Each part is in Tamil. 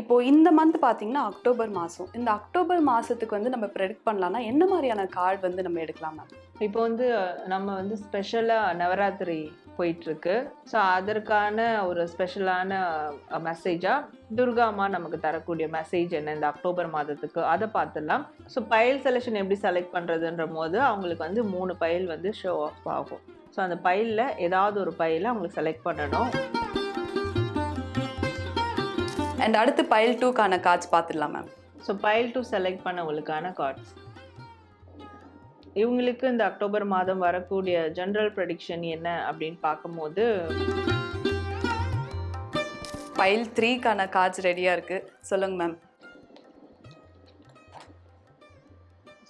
இப்போ இந்த மந்த் பார்த்தீங்கன்னா அக்டோபர் மாதம் இந்த அக்டோபர் மாதத்துக்கு வந்து நம்ம ப்ரெடிக்ட் பண்ணலாம்னா என்ன மாதிரியான கார்டு வந்து நம்ம எடுக்கலாம் மேம் இப்போ வந்து நம்ம வந்து ஸ்பெஷலாக நவராத்திரி போயிட்டுருக்கு. ஸோ அதற்கான ஒரு ஸ்பெஷலான மெசேஜாக துர்காமா நமக்கு தரக்கூடிய மெசேஜ் என்ன இந்த அக்டோபர் மாதத்துக்கு? அதை பார்த்துடலாம் ஸோ பயல் செலெக்ஷன் எப்படி செலக்ட் பண்ணுறதுன்ற போது அவங்களுக்கு வந்து மூணு பயல் வந்து ஷோ ஆஃப் ஆகும். ஸோ அந்த பயிலில் ஏதாவது ஒரு பயிலை அவங்களுக்கு செலக்ட் பண்ணணும். அண்ட் அடுத்து பயல் டூக்கான கார்ட்ஸ் பார்த்துடலாம் ma'am so pile two select பண்ணவங்களுக்கான cards இவங்களுக்கு இந்த அக்டோபர் மாதம் வரக்கூடிய ஜென்ரல் ப்ரெடிக்ஷன் என்ன அப்படின்னு பார்க்கும்போது பயல் த்ரீக்கான கார்ட்ஸ் ரெடியாக இருக்குது சொல்லுங்க மேம்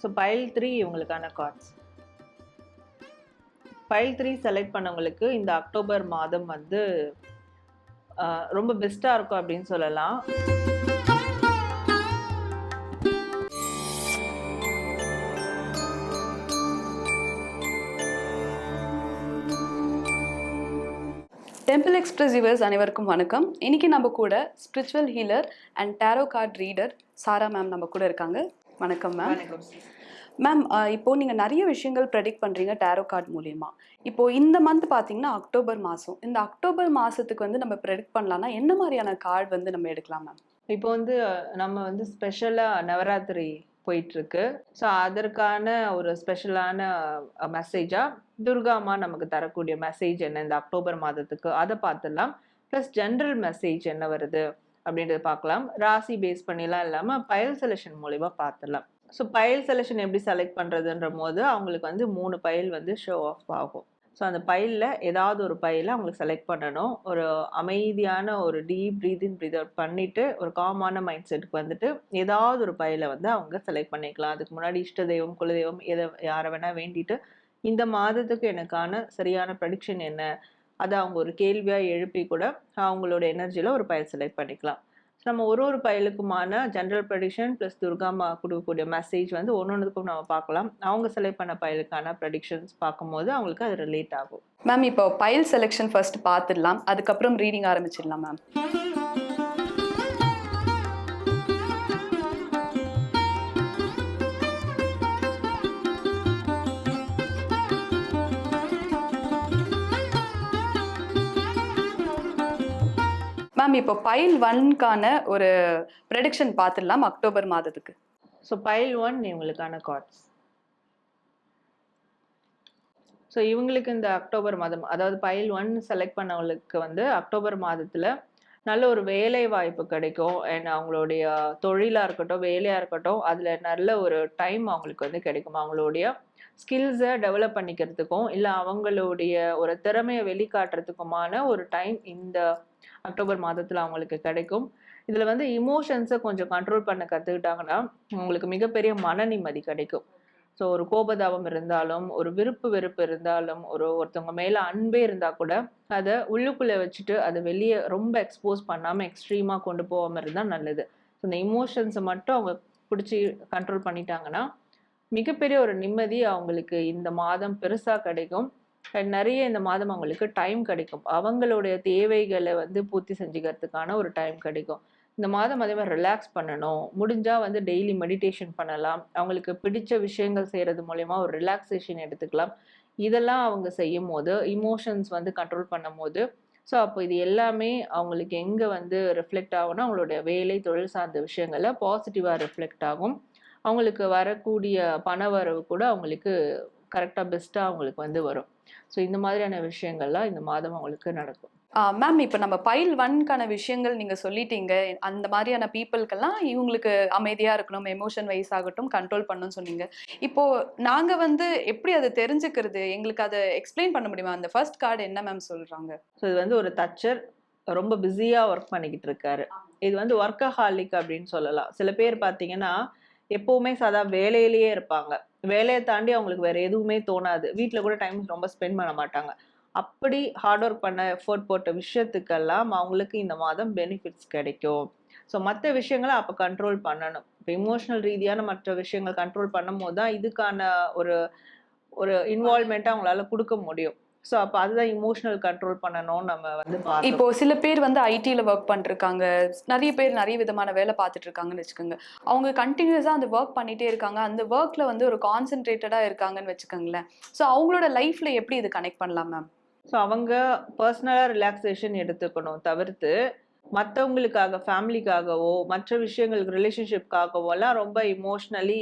ஸோ பைல் த்ரீ இவங்களுக்கான கார்ட்ஸ் பைல் த்ரீ செலக்ட் பண்ணவங்களுக்கு இந்த அக்டோபர் மாதம் வந்து ரொம்ப பெஸ்ட்டாக இருக்கும் அப்படின்னு சொல்லலாம். டெம்பிள் எக்ஸ்பிரஸ் வியூவர்ஸ் அனைவருக்கும் வணக்கம். இன்னைக்கு நம்ம கூட spiritual healer and tarot card reader Sara ma'am நம்ம கூட இருக்காங்க. வணக்கம் மேம் மேம் இப்போ நீங்கள் நிறைய விஷயங்கள் ப்ரெடிக்ட் பண்ணுறீங்க டேரோ கார்டு மூலியமா. இப்போ இந்த மந்த் பார்த்தீங்கன்னா அக்டோபர் மாதம் இந்த அக்டோபர் மாதத்துக்கு வந்து நம்ம ப்ரெடிக்ட் பண்ணலாம்னா என்ன மாதிரியான கார்டு வந்து நம்ம எடுக்கலாம் மேம் இப்போ வந்து நம்ம வந்து ஸ்பெஷலாக நவராத்திரி போயிட்டுருக்கு. ஸோ அதற்கான ஒரு ஸ்பெஷலான மெசேஜாக துர்காமா நமக்கு தரக்கூடிய மெசேஜ் என்ன? இந்த அக்டோபர் மாதத்துக்கு அதை பார்த்துடலாம். ப்ளஸ் ஜென்ரல் மெசேஜ் என்ன வருது அப்படின்றத பார்க்கலாம். ராசி பேஸ் பண்ணிலாம் இல்லாமல் பயல் செலெக்ஷன் மூலிமா பார்த்துடலாம். ஸோ பயல் செலெக்ஷன் எப்படி செலக்ட் பண்ணுறதுன்ற போது அவங்களுக்கு வந்து மூணு பயல் வந்து ஷோ ஆஃப் ஆகும். ஸோ அந்த பைலில் ஏதாவது ஒரு பயில அவங்களுக்கு செலக்ட் பண்ணணும். ஒரு அமைதியான ஒரு deep breath in breath out பண்ணிவிட்டு ஒரு காமான மைண்ட் செட்டுக்கு வந்துட்டு ஏதாவது ஒரு பயில வந்து அவங்க செலக்ட் பண்ணிக்கலாம். அதுக்கு முன்னாடி இஷ்ட தெய்வம் குலதெய்வம் எதை யாரை வேணால் வேண்டிட்டு இந்த மாதத்துக்கு எனக்கான சரியான ப்ரடிக்ஷன் என்ன? அதை அவங்க ஒரு கேள்வியாக எழுப்பி கூட அவங்களோட எனர்ஜியில் ஒரு பயல் செலக்ட் பண்ணிக்கலாம். நம்ம ஒரு ஒரு பயலுக்குமான ஜென்ரல் ப்ரெடிக்ஷன் ப்ளஸ் துர்காமா கொடுக்கக்கூடிய மெசேஜ் வந்து ஒன்று ஒன்றுக்கும் நம்ம பார்க்கலாம். அவங்க செலக்ட் பண்ண பயலுக்கான ப்ரெடிக்ஷன்ஸ் பார்க்கும்போது அவங்களுக்கு அது ரிலேட் ஆகும். மேம் இப்போ பயல் செலெக்ஷன் ஃபர்ஸ்ட் பார்த்துடலாம். அதுக்கப்புறம் ரீடிங் ஆரம்பிச்சிடலாம் மேம் மேம் இப்போ பைல் ஒன்க்கான ஒரு ப்ரெடிக்ஷன் பார்த்துடலாம் அக்டோபர் மாதத்துக்கு. ஸோ பைல் ஒன் இவங்களுக்கான கார்ட்ஸ் ஸோ இவங்களுக்கு இந்த அக்டோபர் மாதம் அதாவது பைல் ஒன் செலக்ட் பண்ணவங்களுக்கு வந்து அக்டோபர் மாதத்தில் நல்ல ஒரு வேலை வாய்ப்பு கிடைக்கும். அண்ட் அவங்களுடைய தொழிலாக இருக்கட்டும் வேலையாக இருக்கட்டும் அதில் நல்ல ஒரு டைம் அவங்களுக்கு வந்து கிடைக்கும். அவங்களுடைய ஸ்கில்ஸை டெவலப் பண்ணிக்கிறதுக்கும் இல்லை அவங்களுடைய ஒரு திறமையை வெளிக்காட்டுறதுக்குமான ஒரு டைம் இந்த அக்டோபர் மாதத்தில் அவங்களுக்கு கிடைக்கும். இதில் வந்து இமோஷன்ஸை கொஞ்சம் கண்ட்ரோல் பண்ண கற்றுக்கிட்டாங்கன்னா உங்களுக்கு மிகப்பெரிய மன நிம்மதி கிடைக்கும். ஸோ ஒரு கோபதாபம் இருந்தாலும் ஒரு விருப்பு வெறுப்பு இருந்தாலும் ஒரு ஒருத்தவங்க மேலே அன்பே இருந்தால் கூட அதை உள்ளுக்குள்ளே வச்சுட்டு அதை வெளியே ரொம்ப எக்ஸ்போஸ் பண்ணாமல் எக்ஸ்ட்ரீமாக கொண்டு போகாமல் இருந்தால் நல்லது. ஸோ இந்த இமோஷன்ஸை மட்டும் அவங்க பிடிச்சி கண்ட்ரோல் பண்ணிட்டாங்கன்னா மிகப்பெரிய ஒரு நிம்மதி அவங்களுக்கு இந்த மாதம் பெருசாக கிடைக்கும். நிறைய இந்த மாதம் அவங்களுக்கு டைம் கிடைக்கும். அவங்களுடைய தேவைகளை வந்து பூர்த்தி செஞ்சுக்கிறதுக்கான ஒரு டைம் கிடைக்கும். இந்த மாதம் அதே மாதிரி ரிலாக்ஸ் பண்ணணும். முடிஞ்சால் வந்து டெய்லி மெடிடேஷன் பண்ணலாம். அவங்களுக்கு பிடிச்ச விஷயங்கள் செய்கிறது மூலயமா ஒரு ரிலாக்ஸேஷன் எடுத்துக்கலாம். இதெல்லாம் அவங்க செய்யும் போது இமோஷன்ஸ் வந்து கண்ட்ரோல் பண்ணும் போது ஸோ அப்போ இது எல்லாமே அவங்களுக்கு எங்கே வந்து ரிஃப்ளெக்ட் ஆகும்னா அவங்களுடைய வேலை தொழில் சார்ந்த விஷயங்களில் பாசிட்டிவாக ரிஃப்ளெக்ட் ஆகும். அவங்களுக்கு வரக்கூடிய பண வரவு கூட அவங்களுக்கு கரெக்டாக பெஸ்ட்டாக அவங்களுக்கு வந்து வரும். ஸோ இந்த மாதிரியான விஷயங்கள்லாம் இந்த மாதம் அவங்களுக்கு நடக்கும். மேம் இப்போ நம்ம பைல் ஒன்க்கான விஷயங்கள் நீங்கள் சொல்லிட்டீங்க. அந்த மாதிரியான பீப்புளுக்கெல்லாம் இவங்களுக்கு அமைதியாக இருக்கணும் எமோஷன் வைஸ் ஆகட்டும் கண்ட்ரோல் பண்ணணும்னு சொன்னீங்க. இப்போ நாங்கள் வந்து எப்படி அதை தெரிஞ்சுக்கிறது? எங்களுக்கு அதை எக்ஸ்பிளைன் பண்ண முடியுமா? அந்த ஃபர்ஸ்ட் கார்டு என்ன மேம் சொல்கிறாங்க ஸோ இது வந்து ஒரு தச்சர் ரொம்ப பிஸியாக ஒர்க் பண்ணிக்கிட்டு இருக்காரு. இது வந்து ஒர்க்கஹாலிக் அப்படின்னு சொல்லலாம். சில பேர் பார்த்தீங்கன்னா எப்பவுமே சாதா வேலையிலேயே இருப்பாங்க. வேலையை தாண்டி அவங்களுக்கு வேற எதுவுமே தோணாது. வீட்டில் கூட டைம் ரொம்ப ஸ்பெண்ட் பண்ண மாட்டாங்க. அப்படி ஹார்ட் ஒர்க் பண்ண எஃபோர்ட் போட்ட விஷயத்துக்கெல்லாம் அவங்களுக்கு இந்த மாதம் பெனிஃபிட்ஸ் கிடைக்கும். ஸோ மற்ற விஷயங்களை அப்போ கண்ட்ரோல் பண்ணணும். இப்போ இமோஷனல் ரீதியான மற்ற விஷயங்கள் கண்ட்ரோல் பண்ணும் போது தான் இதுக்கான ஒரு ஒரு இன்வால்மெண்ட்டை அவங்களால கொடுக்க முடியும். ஸோ அப்போ அதுதான் இமோஷனல் கண்ட்ரோல் பண்ணணும்னு நம்ம வந்து இப்போ சில பேர் வந்து ஐடியில் ஒர்க் பண்ணிருக்காங்க நிறைய பேர் நிறைய விதமான வேலை பார்த்துட்டு இருக்காங்கன்னு வச்சுக்கோங்க. அவங்க கண்டினியூஸாக அந்த ஒர்க் பண்ணிட்டே இருக்காங்க. அந்த ஒர்க்கில் வந்து ஒரு கான்சென்ட்ரேட்டடாக இருக்காங்கன்னு வச்சுக்கோங்களேன். ஸோ அவங்களோட லைஃப்பில் எப்படி இது கனெக்ட் பண்ணலாம் மேம் ஸோ அவங்க பர்சனலாக ரிலாக்ஸேஷன் எடுத்துக்கணும் தவிர்த்து மற்றவங்களுக்காக ஃபேமிலிக்காகவோ மற்ற விஷயங்களுக்கு ரிலேஷன்ஷிப்காகவோ எல்லாம் ரொம்ப இமோஷ்னலி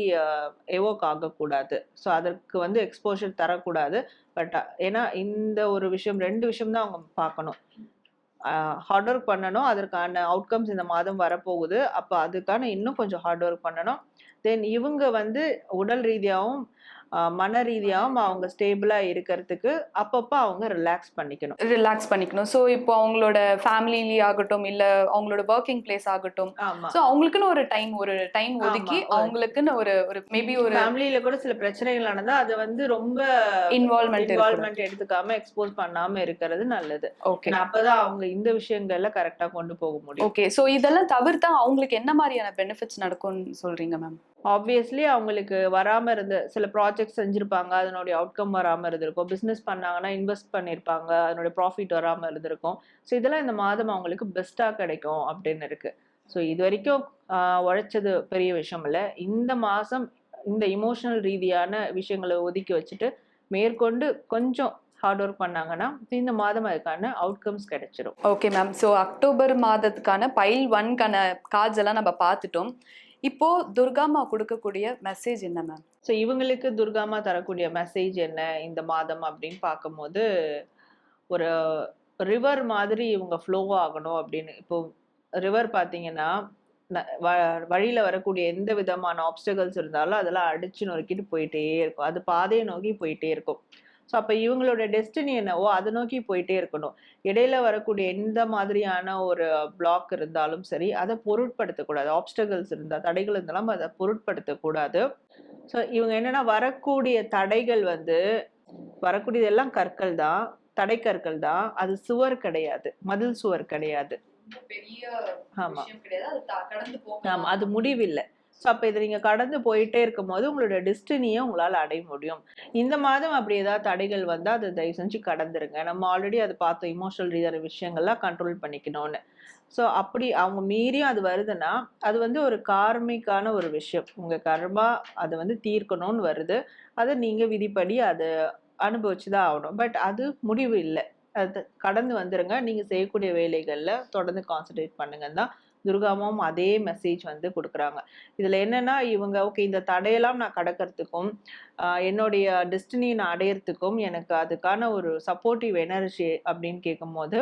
எவோக் ஆகக்கூடாது. ஸோ அதற்கு வந்து எக்ஸ்போஷர் தரக்கூடாது. பட் ஏன்னா இந்த ஒரு விஷயம் ரெண்டு விஷயம் தான் அவங்க பார்க்கணும். ஹார்ட் ஒர்க் பண்ணணும் அதற்கான அவுட்கம்ஸ் இந்த மாதம் வரப்போகுது. அப்போ அதுக்கான இன்னும் கொஞ்சம் ஹார்ட் ஒர்க் பண்ணணும். தென் இவங்க வந்து உடல் ரீதியாகவும் மன ரீதியாகவும் அவங்க ஸ்டேபிளாக இருக்கிறதுக்கு அப்பப்போ அவங்க ரிலாக்ஸ் பண்ணிக்கணும். ரிலாக்ஸ் பண்ணிக்கணும். ஸோ இப்போ அவங்களோட ஃபேமிலிலி ஆகட்டும் இல்லை அவங்களோட ஒர்க்கிங் பிளேஸ் ஆகட்டும் ஸோ அவங்களுக்குன்னு ஒரு டைம் ஒரு டைம் ஒதுக்கி அவங்களுக்குன்னு ஒரு ஒரு மேபி ஒரு ஃபேமிலியில கூட சில பிரச்சனைகள் நடந்தா அது வந்து ரொம்ப இன்வால்மெண்ட் இன்வால்மெண்ட் எடுத்துக்காம எக்ஸ்போஸ் பண்ணாம இருக்கிறது நல்லது. ஓகே அப்பதான் அவங்க இந்த விஷயங்கள்ல கரெக்டா கொண்டு போக முடியும். ஓகே ஸோ இதெல்லாம் தவிர்த்தா அவங்களுக்கு என்ன மாதிரியான பெனிஃபிட்ஸ் நடக்கும்னு சொல்றீங்க மேம் ஆப்வியஸ்லி அவங்களுக்கு வராமல் இருந்த சில ப்ராஜெக்ட் செஞ்சிருப்பாங்க அதனுடைய அவுட்கம் வராமல் இருந்திருக்கும். பிஸ்னஸ் பண்ணாங்கன்னா இன்வெஸ்ட் பண்ணியிருப்பாங்க அதனுடைய ப்ராஃபிட் வராமல் இருந்திருக்கும். ஸோ இதெல்லாம் இந்த மாதம் அவங்களுக்கு பெஸ்ட்டாக கிடைக்கும் அப்படின்னு இருக்குது ஸோ இது வரைக்கும் உழைச்சது பெரிய விஷயம் இல்லை. இந்த மாதம் இந்த இமோஷனல் ரீதியான விஷயங்களை ஒதுக்கி வச்சுட்டு மேற்கொண்டு கொஞ்சம் ஹார்ட் ஒர்க் பண்ணாங்கன்னா இந்த மாதம் அதுக்கான அவுட்கம்ஸ் கிடைச்சிரும். ஓகே மேம் ஸோ அக்டோபர் மாதத்துக்கான பைல் ஒன்கான கார்ட்ஸ் எல்லாம் நம்ம பார்த்துட்டோம். இப்போ துர்காமா கொடுக்கக்கூடிய மெசேஜ் என்ன மேம் ஸோ இவங்களுக்கு துர்காமா தரக்கூடிய மெசேஜ் என்ன இந்த மாதம் அப்படின்னு பார்க்கும்போது ஒரு ரிவர் மாதிரி இவங்க ஃப்ளோ ஆகணும் அப்படின்னு. இப்போ ரிவர் பார்த்தீங்கன்னா வ- வழியில வரக்கூடிய எந்த விதமான ஆப்ஸ்டகல்ஸ் இருந்தாலும் அதெல்லாம் அடிச்சு நொறுக்கிட்டு போயிட்டே இருக்கும். அது பாதையை நோக்கி போயிட்டே இருக்கும். ஸோ அப்போ இவங்களோட டெஸ்டினி என்னவோ அதை நோக்கி போயிட்டே இருக்கணும். இடையில வரக்கூடிய எந்த மாதிரியான ஒரு பிளாக் இருந்தாலும் சரி அதை பொருட்படுத்தக்கூடாது. ஆப்ஸ்டகல்ஸ் இருந்தால் தடைகள் இருந்தாலும் அதை பொருட்படுத்தக்கூடாது. ஸோ இவங்க என்னன்னா வரக்கூடிய தடைகள் வந்து வரக்கூடியதெல்லாம் கற்கள் தான் தடைக்கற்கள் தான். அது சுவர் கிடையாது. மதில் சுவர் கிடையாது. பெரிய ஆமா. ஆமா அது முடிவில்லை. ஸோ அப்போ இதை நீங்கள் கடந்து போயிட்டே இருக்கும்போது உங்களோட டெஸ்டினியை உங்களால் அடைய முடியும். இந்த மாதம் அப்படி ஏதாவது தடைகள் வந்தால் அதை தயவு செஞ்சு கடந்துருங்க. நம்ம ஆல்ரெடி அதை பார்த்தோம் இமோஷனல் ரீதியான விஷயங்கள்லாம் கண்ட்ரோல் பண்ணிக்கணும்னு. ஸோ அப்படி அவங்க மீறியும் அது வருதுன்னா அது வந்து ஒரு கார்மிக்கான ஒரு விஷயம். உங்கள் கர்மா அதை வந்து தீர்க்கணும்னு வருது. அதை நீங்கள் விதிப்படி அதை அனுபவிச்சு தான் ஆகணும். பட் அது முடிவு இல்லை. அது கடந்து வந்துருங்க. நீங்கள் செய்யக்கூடிய வேலைகளில் தொடர்ந்து கான்சென்ட்ரேட் பண்ணுங்கன்னு தான் துர்காமாவும் அதே மெசேஜ் வந்து கொடுக்குறாங்க இதில் என்னன்னா இவங்க ஓகே இந்த தடையெல்லாம் நான் கடக்கிறதுக்கும் என்னுடைய டெஸ்டினி நான் அடையிறதுக்கும் எனக்கு அதுக்கான ஒரு சப்போர்ட்டிவ் எனர்ஜி அப்படின்னு கேட்கும்போது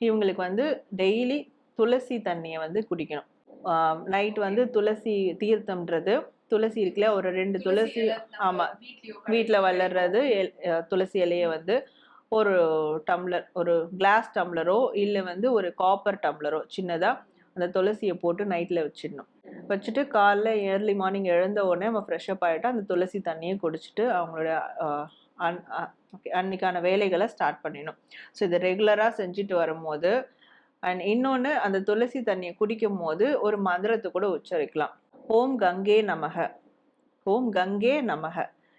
இவங்களுக்கு வந்து டெய்லி துளசி தண்ணியை வந்து குடிக்கணும் நைட் வந்து துளசி தீர்த்தம்ன்றது துளசி இருக்குல்ல ஒரு ரெண்டு துளசி ஆமா. வீட்டில் வளர்றது துளசி இலையை வந்து ஒரு டம்ளர் ஒரு கிளாஸ் டம்ளரோ இல்லை வந்து ஒரு காப்பர் டம்ளரோ சின்னதாக அந்த துளசியை போட்டு நைட்டில் வச்சிடணும். வச்சுட்டு காலைல ஏர்லி மார்னிங் எழுந்த உடனே நம்ம ஃப்ரெஷ்அப் ஆகிட்டா அந்த துளசி தண்ணியை குடிச்சிட்டு அவங்களோட அன் ஓகே அன்னைக்கான வேலைகளை ஸ்டார்ட் பண்ணிடணும். ஸோ இதை ரெகுலராக செஞ்சுட்டு வரும்போது அண்ட் இன்னொன்று அந்த துளசி தண்ணியை குடிக்கும் போது ஒரு மந்திரத்தை கூட உச்சரிக்கலாம். ஓம் கங்கே நமக. ஓம் கங்கே நமக.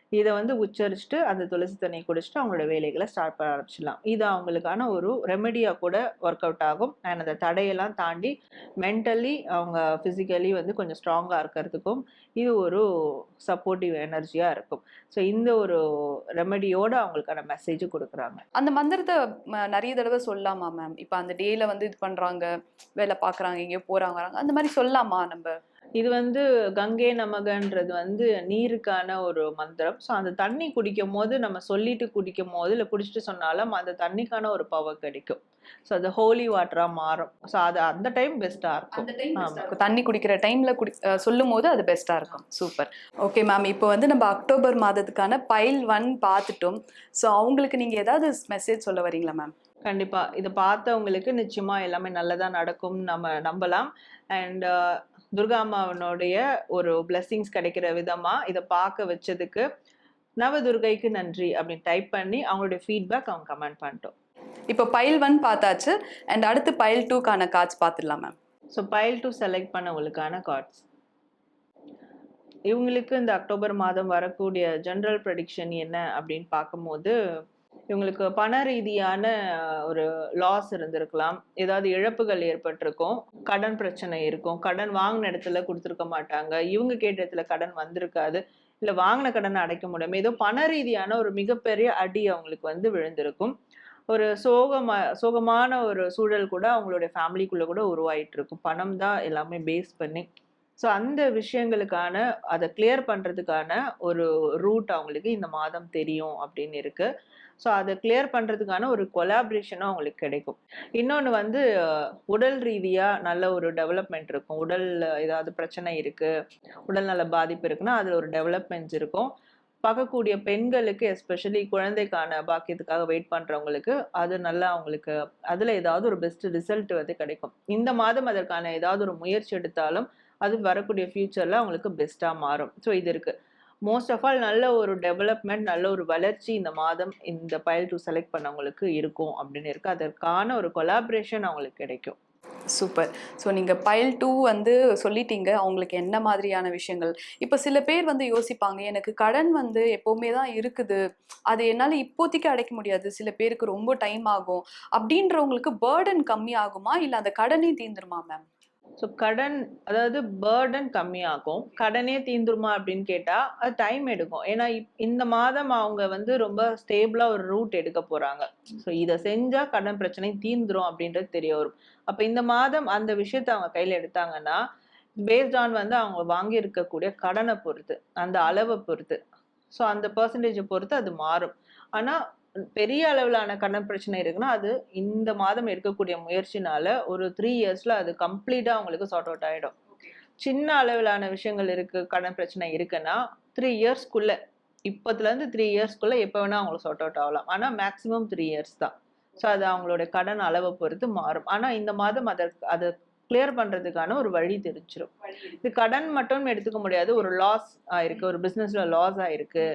இதை வந்து உச்சரிச்சுட்டு அந்த துளசி தண்ணியை குடிச்சிட்டு அவங்களோட வேலைகளை ஸ்டார்ட் பண்ண ஆரம்பிச்சிடலாம். இது அவங்களுக்கான ஒரு ரெமெடியாக கூட ஒர்க் அவுட் ஆகும். அண்ட் அந்த தடையெல்லாம் தாண்டி மென்டலி அவங்க ஃபிசிக்கலி வந்து கொஞ்சம் ஸ்ட்ராங்காக இருக்கிறதுக்கும் இது ஒரு சப்போர்ட்டிவ் எனர்ஜியாக இருக்கும். ஸோ இந்த ஒரு ரெமெடியோட அவங்களுக்கான மெசேஜ் கொடுக்குறாங்க. அந்த மந்திரத்தை நிறைய தடவை சொல்லலாமா மேம் இப்போ அந்த டேல வந்து இது பண்றாங்க வேலை பார்க்கறாங்க எங்கேயோ போறாங்க வராங்க அந்த மாதிரி சொல்லலாமா நம்ம? இது வந்து கங்கை நமகன்றது வந்து நீருக்கான ஒரு மந்திரம். ஸோ அந்த தண்ணி குடிக்கும் போது நம்ம சொல்லிட்டு குடிக்கும் போது இல்லை குடிச்சிட்டு சொன்னாலும் அந்த தண்ணிக்கான ஒரு பவர் கிடைக்கும். ஸோ அது ஹோலி வாட்டராக மாறும். ஸோ அது அந்த டைம் பெஸ்ட்டாக இருக்கும். தண்ணி குடிக்கிற டைம்ல குடி சொல்லும் போது அது பெஸ்டா இருக்கும். சூப்பர் ஓகே மேம் இப்போ வந்து நம்ம அக்டோபர் மாதத்துக்கான பைல் ஒன் பார்த்துட்டோம். ஸோ அவங்களுக்கு நீங்க ஏதாவது மெசேஜ் சொல்ல வரீங்களா மேம் கண்டிப்பா. இதை பார்த்தவங்களுக்கு நிச்சயமா எல்லாமே நல்லதா நடக்கும். நம்ம நம்பலாம். அண்ட் துர்கா அம்மாவனுடைய ஒரு blessings கிடைக்கிற விதமா இதை பார்க்க வச்சதுக்கு நவதுர்கைக்கு நன்றி அப்படின்னு டைப் பண்ணி அவங்களுடைய ஃபீட்பேக் அவங்க கமெண்ட் பண்ணிட்டோம். இப்போ பைல் ஒன் பார்த்தாச்சு. அண்ட் அடுத்து பைல் டூக்கான கார்ட்ஸ் பார்த்துடலாம் ma'am so pile two select பண்ணவங்களுக்கான cards இவங்களுக்கு இந்த அக்டோபர் மாதம் வரக்கூடிய ஜென்ரல் ப்ரெடிக்ஷன் என்ன அப்படின்னு பார்க்கும்போது இவங்களுக்கு பண ரீதியான ஒரு லாஸ் இருந்திருக்கலாம். ஏதாவது இழப்புகள் ஏற்பட்டிருக்கும். கடன் பிரச்சனை இருக்கும். கடன் வாங்கின இடத்துல கொடுத்துருக்க மாட்டாங்க. இவங்க கேட்ட இடத்துல கடன் வந்திருக்காது. இல்ல வாங்கின கடனை அடைக்க முடியாமல் ஏதோ பண ரீதியான ஒரு மிகப்பெரிய அடி அவங்களுக்கு வந்து விழுந்திருக்கும். ஒரு சோகமா சோகமான ஒரு சூழல் கூட அவங்களுடைய ஃபேமிலிக்குள்ள கூட உருவாயிட்டு இருக்கும் பணம் தான் எல்லாமே பேஸ் பண்ணி. ஸோ அந்த விஷயங்களுக்கான அதை கிளியர் பண்ணுறதுக்கான ஒரு ரூட் அவங்களுக்கு இந்த மாதம் தெரியும் அப்படின்னு இருக்கு. ஸோ அதை கிளியர் பண்ணுறதுக்கான ஒரு கொலாபரேஷனும் அவங்களுக்கு கிடைக்கும். இன்னொன்று வந்து உடல் ரீதியாக நல்ல ஒரு டெவலப்மெண்ட் இருக்கும். உடல் ஏதாவது பிரச்சனை இருக்குது உடல் நல்ல பாதிப்பு இருக்குன்னா அதில் ஒரு டெவலப்மெண்ட்ஸ் இருக்கும். பார்க்கக்கூடிய பெண்களுக்கு எஸ்பெஷலி குழந்தைக்கான பாக்கியத்துக்காக வெயிட் பண்ணுறவங்களுக்கு அது நல்லா அவங்களுக்கு அதில் ஏதாவது ஒரு பெஸ்ட் ரிசல்ட் வந்து கிடைக்கும். இந்த மாதம் அதற்கான ஏதாவது ஒரு முயற்சி எடுத்தாலும் அது வரக்கூடிய ஃப்யூச்சரில் அவங்களுக்கு பெஸ்ட்டாக மாறும். ஸோ இது இருக்குது மோஸ்ட் ஆஃப் ஆல் நல்ல ஒரு டெவலப்மெண்ட் நல்ல ஒரு வளர்ச்சி இந்த மாதம் இந்த பயல் டூ செலக்ட் பண்ணவங்களுக்கு இருக்கும் அப்படின்னு இருக்குது அதற்கான ஒரு கொலாபரேஷன் அவங்களுக்கு கிடைக்கும். சூப்பர் ஸோ நீங்கள் பைல் டூ வந்து சொல்லிட்டீங்க. அவங்களுக்கு என்ன மாதிரியான விஷயங்கள்? இப்போ சில பேர் வந்து யோசிப்பாங்க எனக்கு கடன் வந்து எப்போவுமே தான் இருக்குது. அது என்னால் இப்போதைக்கு அடைக்க முடியாது. சில பேருக்கு ரொம்ப டைம் ஆகும். அப்படின்றவங்களுக்கு பேர்டன் கம்மி ஆகுமா இல்லை அந்த கடனே தீந்துருமா மேம் ஸோ கடன் அதாவது பேர்டன் கம்மியாகும். கடனே தீந்துருமா அப்படின்னு கேட்டால் அது டைம் எடுக்கும். ஏன்னா இப்- இந்த மாதம் அவங்க வந்து ரொம்ப ஸ்டேபிளாக ஒரு ரூட் எடுக்க போகிறாங்க ஸோ இதை செஞ்சால் கடன் பிரச்சனை தீந்துரும் அப்படின்றது தெரிய வரும். அப்போ இந்த மாதம் அந்த விஷயத்தை அவங்க கையில் எடுத்தாங்கன்னா பேஸ்ட் ஆன் வந்து அவங்க வாங்கியிருக்கக்கூடிய கடனை பொறுத்து அந்த அளவை பொறுத்து. ஸோ அந்த பர்சன்டேஜை பொறுத்து அது மாறும். ஆனால் பெரிய அளவிலான கடன் பிரச்சனை இருக்குன்னா அது இந்த மாதம் எடுக்கக்கூடிய முயற்சினால ஒரு த்ரீ இயர்ஸ்ல அது கம்ப்ளீட்டா அவங்களுக்கு சார்ட் அவுட் ஆயிடும். சின்ன அளவிலான விஷயங்கள் இருக்கு கடன் பிரச்சனை இருக்குன்னா த்ரீ இயர்ஸ்க்குள்ள இப்பத்துல இருந்து த்ரீ இயர்ஸ்க்குள்ள எப்போ வேணா அவங்களுக்கு சார்ட் அவுட் ஆகலாம். ஆனா மேக்ஸிமம் த்ரீ இயர்ஸ் தான். ஸோ அது அவங்களுடைய கடன் அளவை பொறுத்து மாறும். ஆனா இந்த மாதம் அதற்கு அதை கிளியர் பண்றதுக்கான ஒரு வழி தெரிஞ்சிடும் இது கடன் மட்டும் எடுத்துக்க முடியாது. ஒரு லாஸ் ஆயிருக்கு. ஒரு பிசினஸ்ல லாஸ் ஆயிருக்கு.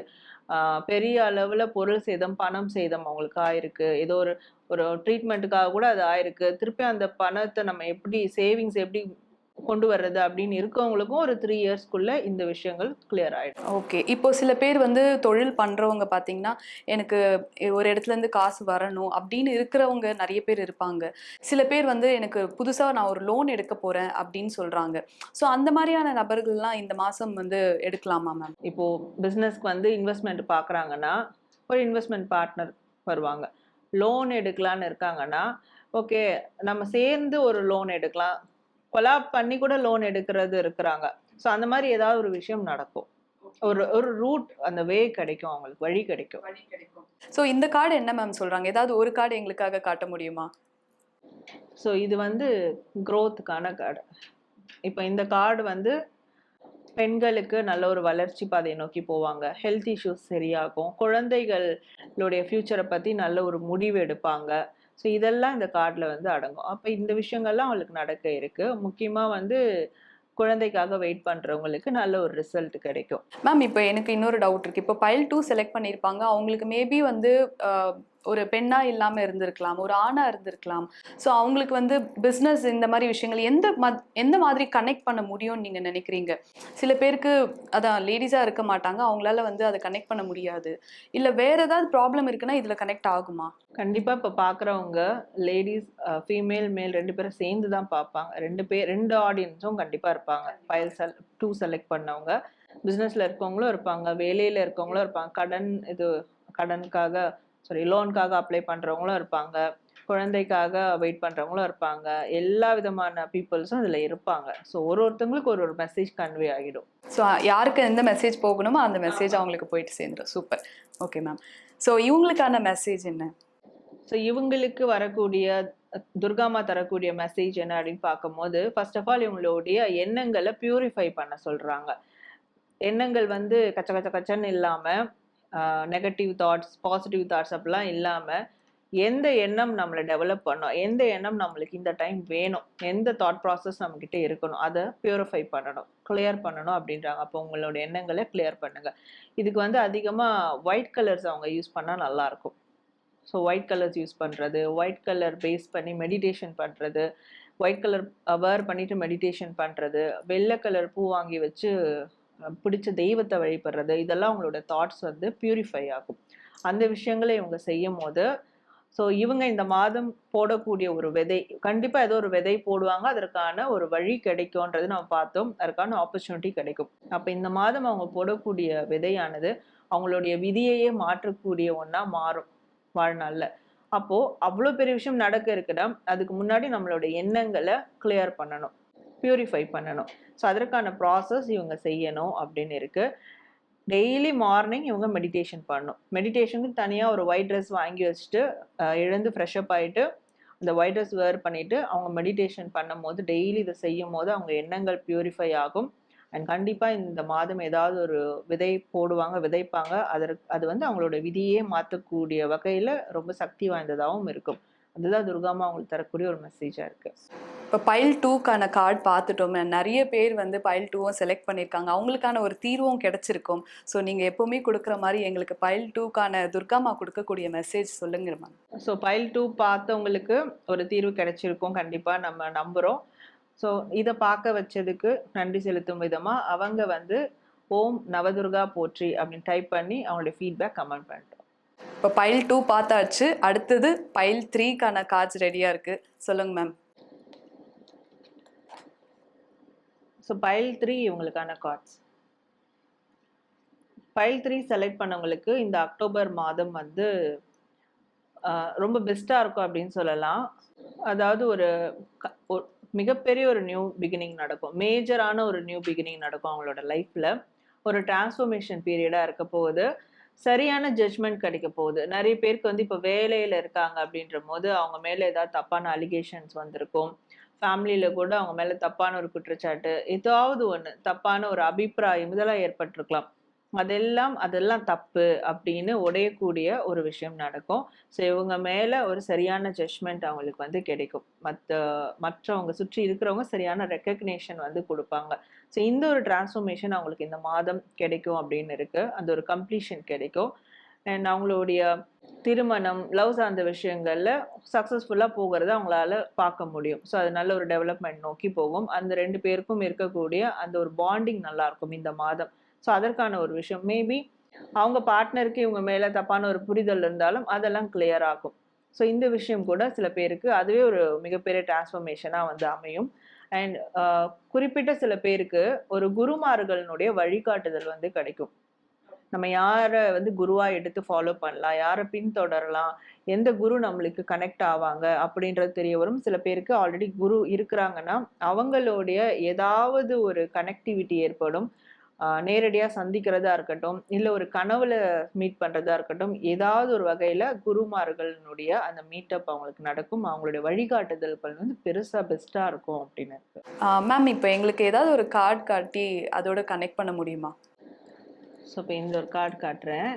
பெரிய அளவில் பொருள் சேதம் பணம் சேதம் அவங்களுக்கு ஆயிருக்கு ஏதோ ஒரு ஒரு ட்ரீட்மெண்ட்டுக்காக கூட அது ஆயிருக்கு. திருப்பி அந்த பணத்தை நம்ம எப்படி சேவிங்ஸ் எப்படி கொண்டு வர்றது அப்படின்னு இருக்கவங்களுக்கும் ஒரு த்ரீ இயர்ஸ்க்குள்ள இந்த விஷயங்கள் கிளியர் ஆயிடும். ஓகே இப்போ சில பேர் வந்து தொழில் பண்றவங்க பாத்தீங்கன்னா எனக்கு ஒரு இடத்துல இருந்து காசு வரணும் அப்படின்னு இருக்கிறவங்க நிறைய பேர் இருப்பாங்க. சில பேர் வந்து எனக்கு புதுசா நான் ஒரு லோன் எடுக்க போறேன் அப்படின்னு சொல்றாங்க. ஸோ அந்த மாதிரியான நபர்கள்லாம் இந்த மாசம் வந்து எடுக்கலாமா மேம் இப்போ பிஸ்னஸ்க்கு வந்து இன்வெஸ்ட்மெண்ட் பார்க்குறாங்கன்னா ஒரு இன்வெஸ்ட்மெண்ட் பார்ட்னர் வருவாங்க. லோன் எடுக்கலான்னு இருக்காங்கன்னா ஓகே நம்ம சேர்ந்து ஒரு லோன் எடுக்கலாம். கொலாப் பண்ணி கூட லோன் எடுக்கிறது இருக்கிறாங்க. ஸோ அந்த மாதிரி ஏதாவது ஒரு விஷயம் நடக்கும். ஒரு ஒரு ரூட் அந்த வே கிடைக்கும் அவங்களுக்கு வழி கிடைக்கும். ஸோ இந்த கார்டு என்ன மேம் சொல்றாங்க? ஏதாவது ஒரு கார்டு எங்களுக்காக காட்ட முடியுமா? ஸோ இது வந்து growthக்கான கார்டு இப்போ இந்த கார்டு வந்து பெண்களுக்கு நல்ல ஒரு வளர்ச்சி பாதையை நோக்கி போவாங்க. ஹெல்த் இஷ்யூஸ் சரியாகும். குழந்தைகளுடைய ஃப்யூச்சரை பற்றி நல்ல ஒரு முடிவு எடுப்பாங்க. ஸோ இதெல்லாம் இந்த கார்டில் வந்து அடங்கும். அப்போ இந்த விஷயங்கள்லாம் அவங்களுக்கு நடக்க இருக்குது முக்கியமாக வந்து குழந்தைக்காக வெயிட் பண்ணுறவங்களுக்கு நல்ல ஒரு ரிசல்ட் கிடைக்கும். மேம் இப்போ எனக்கு இன்னொரு டவுட் இருக்குது இப்போ பைல் டூ செலக்ட் பண்ணியிருப்பாங்க அவங்களுக்கு மேபி வந்து ஒரு பெண்ணா இல்லாம இருந்திருக்கலாம் ஒரு ஆணா இருந்திருக்கலாம். ஸோ அவங்களுக்கு வந்து பிஸ்னஸ் இந்த மாதிரி விஷயங்கள் எந்த மத் எந்த மாதிரி கனெக்ட் பண்ண முடியும்னு நீங்க நினைக்கிறீங்க? சில பேருக்கு அதான் லேடிஸா இருக்க மாட்டாங்க அவங்களால வந்து அதை கனெக்ட் பண்ண முடியாது. இல்ல வேற ஏதாவது ப்ராப்ளம் இருக்குன்னா இதுல கனெக்ட் ஆகுமா? கண்டிப்பா இப்ப பாக்குறவங்க லேடிஸ் ஃபீமேல் மேல் ரெண்டு பேரும் சேர்ந்து தான் பார்ப்பாங்க ரெண்டு பேர் ரெண்டு ஆடியன்ஸும் கண்டிப்பா இருப்பாங்க. ஃபைல் செல் டூ செலக்ட் பண்ணவங்க. பிஸ்னஸில் இருக்கவங்களும் இருப்பாங்க வேலையில இருக்கவங்களும் இருப்பாங்க. கடன் இது கடனுக்காக சாரி லோனுக்காக அப்ளை பண்றவங்களும் இருப்பாங்க. குழந்தைக்காக வெயிட் பண்றவங்களும் இருப்பாங்க. எல்லா விதமான பீப்புள்ஸும் இதுல இருப்பாங்க. ஸோ ஒரு ஒருத்தவங்களுக்கு ஒரு ஒரு மெசேஜ் கன்வே ஆகிடும். ஸோ யாருக்கு எந்த மெசேஜ் போகணுமோ அந்த மெசேஜ் அவங்களுக்கு போயிட்டு சேர்ந்துடும் சூப்பர் ஓகே மேம் ஸோ இவங்களுக்கான மெசேஜ் என்ன? ஸோ இவங்களுக்கு வரக்கூடிய துர்காமா தரக்கூடிய மெசேஜ் என்ன அப்படின்னு பார்க்கும்போது ஃபர்ஸ்ட் ஆஃப் ஆல் இவங்களுடைய எண்ணங்களை பியூரிஃபை பண்ண சொல்றாங்க. எண்ணங்கள் வந்து கச்ச கச்ச கச்சன்னு இல்லாம நெகட்டிவ் தாட்ஸ் பாசிட்டிவ் தாட்ஸ் அப்படிலாம் இல்லாமல் எந்த எண்ணம் நம்மளை டெவலப் பண்ணோம்? எந்த எண்ணம் நம்மளுக்கு இந்த டைம் வேணும்? எந்த தாட் ப்ராசஸ் நம்மக்கிட்ட இருக்கணும்? அதை பியூரிஃபை பண்ணணும். கிளியர் பண்ணணும் அப்படின்றாங்க. அப்போ உங்களோட எண்ணங்களை கிளியர் பண்ணுங்கள் இதுக்கு வந்து அதிகமாக ஒயிட் கலர்ஸ் அவங்க யூஸ் பண்ணால் நல்லாயிருக்கும். ஸோ ஒயிட் கலர்ஸ் யூஸ் பண்ணுறது ஒயிட் கலர் பேஸ் பண்ணி மெடிடேஷன் பண்ணுறது ஒயிட் கலர் வேர் பண்ணிட்டு மெடிடேஷன் பண்ணுறது வெள்ளை கலர் பூ வாங்கி வச்சு பிடிச்ச தெய்வத்தை வழிபடுறது இதெல்லாம் அவங்களோட தாட்ஸ் வந்து பியூரிஃபை ஆகும். அந்த விஷயங்களை இவங்க செய்யும் போது ஸோ இவங்க இந்த மாதம் போடக்கூடிய ஒரு விதை கண்டிப்பாக ஏதோ ஒரு விதை போடுவாங்க அதற்கான ஒரு வழி கிடைக்கும்ன்றது நம்ம பார்த்தோம். அதற்கான ஆப்பர்ச்சுனிட்டி கிடைக்கும். அப்போ இந்த மாதம் அவங்க போடக்கூடிய விதையானது அவங்களுடைய விதியையே மாற்றக்கூடிய ஒன்றா மாறும் வாழ்நாளில். அப்போது அவ்வளோ பெரிய விஷயம் நடக்க இருக்குன்னா அதுக்கு முன்னாடி நம்மளோட எண்ணங்களை கிளியர் பண்ணணும். பியூரிஃபை பண்ணணும். ஸோ அதற்கான ப்ராசஸ் இவங்க செய்யணும் அப்படின்னு இருக்குது டெய்லி மார்னிங் இவங்க மெடிடேஷன் பண்ணணும். மெடிடேஷனுக்கு தனியாக ஒரு ஒயிட் ட்ரெஸ் வாங்கி வச்சுட்டு அஹ், எழுந்து ஃப்ரெஷ்அப் ஆகிட்டு அந்த ஒயிட் ட்ரெஸ் வேர் பண்ணிவிட்டு அவங்க மெடிடேஷன் பண்ணும்போது டெய்லி இதை செய்யும் போது அவங்க எண்ணங்கள் பியூரிஃபை ஆகும். அண்ட் கண்டிப்பாக இந்த மாதம் ஏதாவது ஒரு விதை போடுவாங்க விதைப்பாங்க. அதற்கு அது வந்து அவங்களோட விதியே மாற்றக்கூடிய வகையில் ரொம்ப சக்தி வாய்ந்ததாகவும் இருக்கும். அதுதான் துர்காமா அவங்களுக்கு தரக்கூடிய ஒரு மெசேஜாக இருக்குது இப்போ பைல் டூக்கான கார்டு பார்த்துட்டோம் நிறைய பேர் வந்து பைல் டூவும் செலக்ட் பண்ணியிருக்காங்க அவங்களுக்கான ஒரு தீர்வும் கிடைச்சிருக்கும். ஸோ நீங்கள் எப்போவுமே கொடுக்குற மாதிரி எங்களுக்கு பைல் டூக்கான துர்காமா கொடுக்கக்கூடிய மெசேஜ் சொல்லுங்க மேம் ஸோ பைல் டூ பார்த்தவங்களுக்கு ஒரு தீர்வு கிடைச்சிருக்கும். கண்டிப்பாக நம்ம நம்புகிறோம் ஸோ இதை பார்க்க வச்சதுக்கு நன்றி செலுத்தும் விதமாக அவங்க வந்து ஓம் நவதுர்கா போற்றி அப்படின்னு டைப் பண்ணி அவங்களுடைய ஃபீட்பேக் கமெண்ட் பண்ணிட்டோம். இப்போ பைல் டூ பார்த்தாச்சு. அடுத்தது பைல் த்ரீக்கான கார்ட்ஸ் ரெடியாக இருக்குது சொல்லுங்க மேம் ஸோ பைல் த்ரீ இவங்களுக்கான கார்ட்ஸ் பைல் த்ரீ செலக்ட் பண்ணவங்களுக்கு இந்த அக்டோபர் மாதம் வந்து ரொம்ப பெஸ்ட்டாக இருக்கும் அப்படின்னு சொல்லலாம். அதாவது ஒரு ஒரு மிகப்பெரிய ஒரு நியூ பிகினிங் நடக்கும். மேஜரான ஒரு நியூ பிகினிங் நடக்கும் அவங்களோட லைஃப்பில் ஒரு டிரான்ஸ்ஃபர்மேஷன் பீரியடாக இருக்க போகுது. சரியான ஜட்ஜ்மெண்ட் கிடைக்க போகுது. நிறைய பேருக்கு வந்து இப்போ வேலையில் இருக்காங்க அப்படின்ற போது அவங்க மேலே ஏதாவது தப்பான அலிகேஷன்ஸ் வந்திருக்கும். ஃபேமிலியில் கூட அவங்க மேலே தப்பான ஒரு குற்றச்சாட்டு ஏதாவது ஒன்று தப்பான ஒரு அபிப்பிராயம் இதெல்லாம் ஏற்பட்டிருக்கலாம். அதெல்லாம் அதெல்லாம் தப்பு அப்படின்னு உடையக்கூடிய ஒரு விஷயம் நடக்கும். ஸோ இவங்க மேலே ஒரு சரியான ஜட்மெண்ட் அவங்களுக்கு வந்து கிடைக்கும். மற்ற மற்றவங்க சுற்றி இருக்கிறவங்க சரியான ரெக்கக்னேஷன் வந்து கொடுப்பாங்க. ஸோ இந்த ஒரு டிரான்ஸ்ஃபர்மேஷன் அவங்களுக்கு இந்த மாதம் கிடைக்கும் அப்படின்னு இருக்குது அந்த ஒரு கம்ப்ளீஷன் கிடைக்கும். அண்ட் அவங்களுடைய திருமணம் லவ் சார்ந்த விஷயங்களில் சக்ஸஸ்ஃபுல்லாக போகிறத அவங்களால பார்க்க முடியும். ஸோ அது நல்ல ஒரு டெவலப்மெண்ட் நோக்கி போகும். அந்த ரெண்டு பேருக்கும் இருக்கக்கூடிய அந்த ஒரு பாண்டிங் நல்லாயிருக்கும் இந்த மாதம். ஸோ அதற்கான ஒரு விஷயம். மேபி அவங்க பார்ட்னருக்கு இவங்க மேலே தப்பான ஒரு புரிதல் இருந்தாலும் அதெல்லாம் கிளியர் ஆகும். ஸோ இந்த விஷயம் கூட சில பேருக்கு அதுவே ஒரு மிகப்பெரிய டிரான்ஸ்ஃபர்மேஷனாக வந்து அமையும். அண்ட் குறிப்பிட்ட சில பேருக்கு ஒரு குருமார்களுடைய வழிகாட்டுதல் வந்து கிடைக்கும். நம்ம யாரை வந்து குருவாக எடுத்து ஃபாலோ பண்ணலாம்? யாரை பின்தொடரலாம்? எந்த குரு நம்மளுக்கு கனெக்ட் ஆவாங்க? அப்படின்றது தெரிய வரும். சில பேருக்கு ஆல்ரெடி குரு இருக்கிறாங்கன்னா அவங்களுடைய ஏதாவது ஒரு கனெக்டிவிட்டி ஏற்படும். நேரடியாக சந்திக்கிறதா இருக்கட்டும் இல்லை ஒரு கனவுல மீட் பண்ணுறதா இருக்கட்டும் ஏதாவது ஒரு வகையில் குருமார்களுடைய அந்த மீட்டப் அவங்களுக்கு நடக்கும். அவங்களுடைய வழிகாட்டுதல்கள் வந்து பெருசாக பெஸ்ட்டாக இருக்கும் அப்படின்னு இருக்கு. மேம் இப்போ எங்களுக்கு ஏதாவது ஒரு கார்டு காட்டி அதோட கனெக்ட் பண்ண முடியுமா? ஸோ இப்போ இந்த ஒரு கார்டு காட்டுறேன்.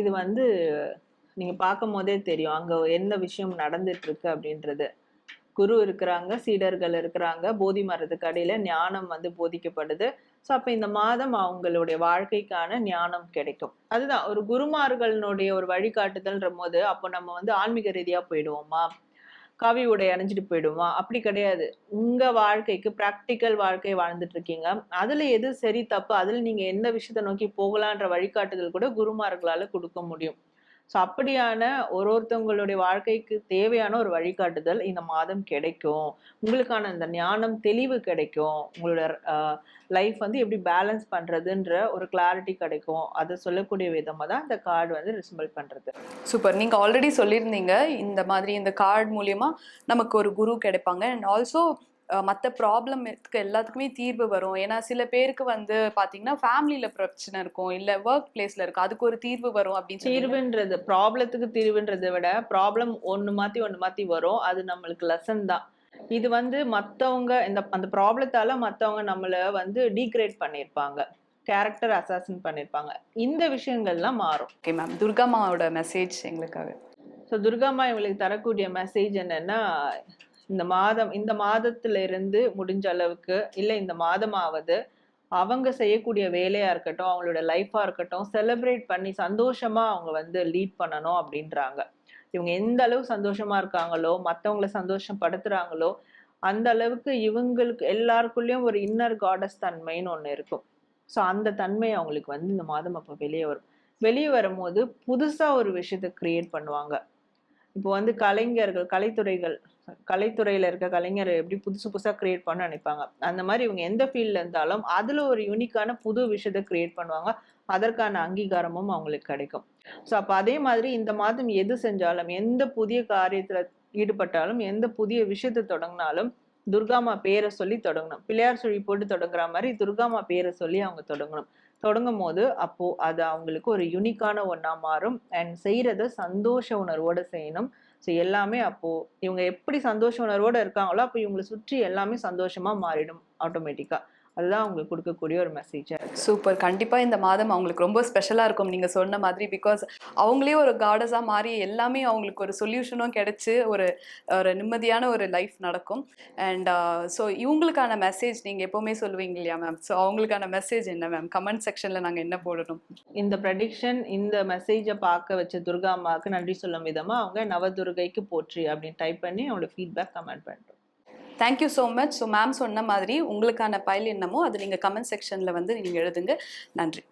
இது வந்து நீங்கள் பார்க்கும் போதே தெரியும். அங்கே என்ன விஷயம் நடந்துட்டுருக்கு அப்படின்றது. குரு இருக்கிறாங்க சீடர்கள் இருக்கிறாங்க போதி மரத்துக்கு அடியில் ஞானம் வந்து போதிக்கப்படுது. ஸோ அப்போ இந்த மாதம் அவங்களுடைய வாழ்க்கைக்கான ஞானம் கிடைக்கும். அதுதான் ஒரு குருமார்களினுடைய ஒரு வழிகாட்டுதல்ன்ற போது அப்போ நம்ம வந்து ஆன்மீக ரீதியாக போயிடுவோமா? கவி உடை அணிஞ்சிட்டு போயிடுமா? அப்படி கிடையாது. உங்க வாழ்க்கைக்கு ப்ராக்டிக்கல் வாழ்க்கை வாழ்ந்துட்டு இருக்கீங்க. அதுல எது சரி தப்பு அதுல நீங்க எந்த விஷயத்தை நோக்கி போகலான்ற வழிகாட்டுதல் கூட குருமார்களால கொடுக்க முடியும். ஸோ அப்படியான ஒரு ஒருத்தவங்களுடைய வாழ்க்கைக்கு தேவையான ஒரு வழிகாட்டுதல் இந்த மாதம் கிடைக்கும். உங்களுக்கான இந்த ஞானம் தெளிவு கிடைக்கும். உங்களோட லைஃப் வந்து எப்படி பேலன்ஸ் பண்ணுறதுன்ற ஒரு கிளாரிட்டி கிடைக்கும். அதை சொல்லக்கூடிய விதமாக தான் இந்த கார்டு வந்து ரிசம்பிள் பண்ணுறது சூப்பர் நீங்கள் ஆல்ரெடி சொல்லியிருந்தீங்க. இந்த மாதிரி இந்த கார்டு மூலியமா நமக்கு ஒரு குரு கிடைப்பாங்க. அண்ட் ஆல்சோ மற்ற ப்ராப்ளம்க்கு எல்லாத்துக்குமே தீர்வு வரும். ஏன்னா சில பேருக்கு வந்து பார்த்தீங்கன்னா ஃபேமிலியில் பிரச்சனை இருக்கும். இல்லை ஒர்க் பிளேஸில் இருக்கும். அதுக்கு ஒரு தீர்வு வரும் அப்படின்னு தீர்வுன்றது ப்ராப்ளத்துக்கு தீர்வுன்றதை விட ப்ராப்ளம் ஒண்ணு மாத்தி ஒண்ணு மாத்தி வரும். அது நம்மளுக்கு லெசன் தான். இது வந்து மத்தவங்க இந்த அந்த ப்ராப்ளத்தால மத்தவங்க நம்மள வந்து டீக்ரேட் பண்ணியிருப்பாங்க. கேரக்டர் அசாசன் பண்ணியிருப்பாங்க. இந்த விஷயங்கள்லாம் மாறும். ஓகே மேம் துர்காமாவோட மெசேஜ் எங்களுக்காக. ஸோ துர்காம்மா இவங்களுக்கு தரக்கூடிய மெசேஜ் என்னன்னா இந்த மாதம் இந்த மாதத்துல இருந்து முடிஞ்ச அளவுக்கு இல்லை இந்த மாதமாவது அவங்க செய்யக்கூடிய வேலையா இருக்கட்டும் அவங்களோட லைஃபா இருக்கட்டும் செலிப்ரேட் பண்ணி சந்தோஷமா அவங்க வந்து லீட் பண்ணணும் அப்படின்றாங்க. இவங்க எந்த அளவுக்கு சந்தோஷமா இருக்காங்களோ மற்றவங்கள சந்தோஷப்படுத்துறாங்களோ அந்த அளவுக்கு இவங்களுக்கு எல்லாருக்குள்ளேயும் ஒரு இன்னர் காடஸ் தன்மைன்னு ஒன்று இருக்கும். ஸோ அந்த தன்மை அவங்களுக்கு வந்து இந்த மாதம் அப்போ வெளியே வரும். வெளியே வரும்போது புதுசாக ஒரு விஷயத்தை கிரியேட் பண்ணுவாங்க. இப்போ வந்து கலைஞர்கள் கலைத்துறைகள் கலைத்துறையில இருக்க கலைஞர் எப்படி புதுசு புதுசா கிரியேட் பண்ண நினைப்பாங்க. அந்த மாதிரி இவங்க எந்த ஃபீல்ட்ல இருந்தாலும் அதுல ஒரு யூனிக்கான புது விஷயத்த கிரியேட் பண்ணுவாங்க. அதற்கான அங்கீகாரமும் அவங்களுக்கு கிடைக்கும். ஸோ அப்போ அதே மாதிரி இந்த மாதம் எது செஞ்சாலும் எந்த புதிய காரியத்துல ஈடுபட்டாலும் எந்த புதிய விஷயத்தை தொடங்கினாலும் துர்காமா பேரை சொல்லி தொடங்கணும். பிள்ளையார் சுழி போட்டு தொடங்குற மாதிரி துர்காமா பேரை சொல்லி அவங்க தொடங்கணும். தொடங்கும் போது அப்போ அது அவங்களுக்கு ஒரு யூனிக்கான ஒன்றா மாறும். அண்ட் செய்கிறத சந்தோஷ உணர்வோடு செய்யணும். ஸோ எல்லாமே அப்போ இவங்க எப்படி சந்தோஷ உணர்வோடு இருக்காங்களோ அப்போ இவங்களை சுற்றி எல்லாமே சந்தோஷமா மாறிடும் ஆட்டோமேட்டிக்கா அதுதான் அவங்களுக்கு கொடுக்கக்கூடிய ஒரு மெசேஜா இருக்கு. சூப்பர் கண்டிப்பாக இந்த மாதம் அவங்களுக்கு ரொம்ப ஸ்பெஷலாக இருக்கும். நீங்கள் சொன்ன மாதிரி பிகாஸ் அவங்களே ஒரு காடஸாக மாறி எல்லாமே அவங்களுக்கு ஒரு சொல்யூஷனும் கிடைச்சு ஒரு ஒரு நிம்மதியான ஒரு லைஃப் நடக்கும். அண்ட் ஸோ இவங்களுக்கான மெசேஜ் நீங்கள் எப்போவுமே சொல்லுவீங்க இல்லையா மேம் ஸோ அவங்களுக்கான மெசேஜ் என்ன மேம் கமெண்ட் செக்ஷனில் நாங்கள் என்ன போடணும்? இந்த ப்ரெடிக்ஷன் இந்த மெசேஜை பார்க்க வச்ச துர்கா அம்மாவுக்கு நன்றி சொல்லும் விதமா அவங்க நவதுர்கைக்கு போற்றி அப்படின்னு டைப் பண்ணி அவங்களோட ஃபீட்பேக் கமெண்ட் பண்ணிட்டோம் thank you so much so ma'am சொன்ன மாதிரி உங்களுக்கான பயில் என்னமோ அது நீங்கள் கமெண்ட் செக்ஷனில் வந்து நீங்கள் எழுதுங்க. நன்றி.